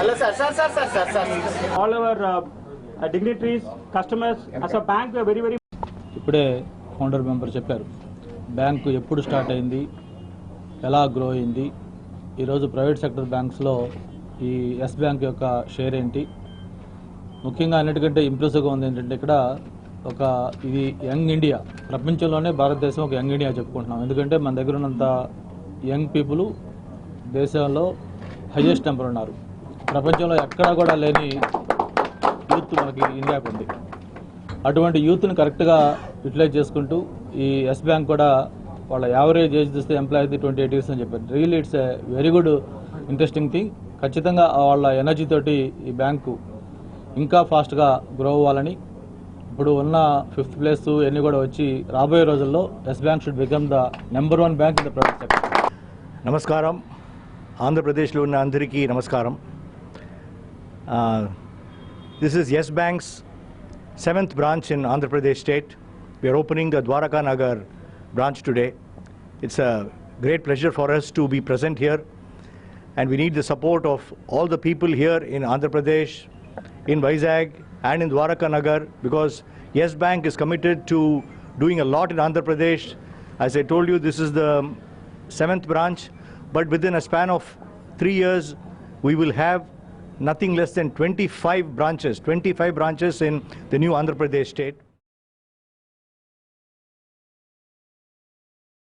sir. all our uh, uh, dignitaries, customers, as a bank, we are very, very ఇప్పుడే founder member చెప్పారు. Bank ఎప్పుడు start అయింది? ఎలా grow అయింది? ఈరోజు ప్రైవేట్ సెక్టర్ బ్యాంక్స్లో ఈ ఎస్ బ్యాంక్ యొక్క షేర్ ఏంటి? ముఖ్యంగా అన్నిటికంటే ఇంప్రెసివ్గా ఉంది ఏంటంటే ఇక్కడ ఒక ఇది యంగ్ ఇండియా. ప్రపంచంలోనే భారతదేశం ఒక యంగ్ ఇండియా చెప్పుకుంటున్నాం. ఎందుకంటే మన దగ్గర ఉన్నంత యంగ్ పీపుల్ దేశంలో హయ్యెస్ట్ నెంబర్ ఉన్నారు. ప్రపంచంలో ఎక్కడా కూడా లేని యూత్ మనకి ఇండియాకు ఉంది. అటువంటి యూత్ని కరెక్ట్గా యూటిలైజ్ చేసుకుంటూ ఈ ఎస్ బ్యాంక్ కూడా వాళ్ళ యావరేజ్ ఏజ్ చూస్తే ఎంప్లాయీది ట్వంటీ ఎయిట్ ఇయర్స్ అని చెప్పారు. Real it's a very good interesting thing. ఖచ్చితంగా వాళ్ళ ఎనర్జీ తోటి ఈ బ్యాంకు ఇంకా ఫాస్ట్గా గ్రో అవ్వాలని ఇప్పుడు ఉన్న ఫిఫ్త్ ప్లేస్ ఇవన్నీ కూడా వచ్చి రాబోయే రోజుల్లో Yes Bank should become the number one bank in the private sector నమస్కారం. ఆంధ్రప్రదేశ్లో ఉన్న అందరికీ నమస్కారం. Uh, this is Yes Bank's seventh branch in Andhra Pradesh state. We are opening the Dwaraka Nagar branch today. It's a great pleasure for us to be present here and we need the support of all the people here in Andhra Pradesh, in Vizag and in Dwaraka Nagar because Yes Bank is committed to doing a lot in Andhra Pradesh. As I told you, this is the seventh branch, but within a span of three years, we will have nothing less than 25 branches, 25 branches in the new Andhra Pradesh state.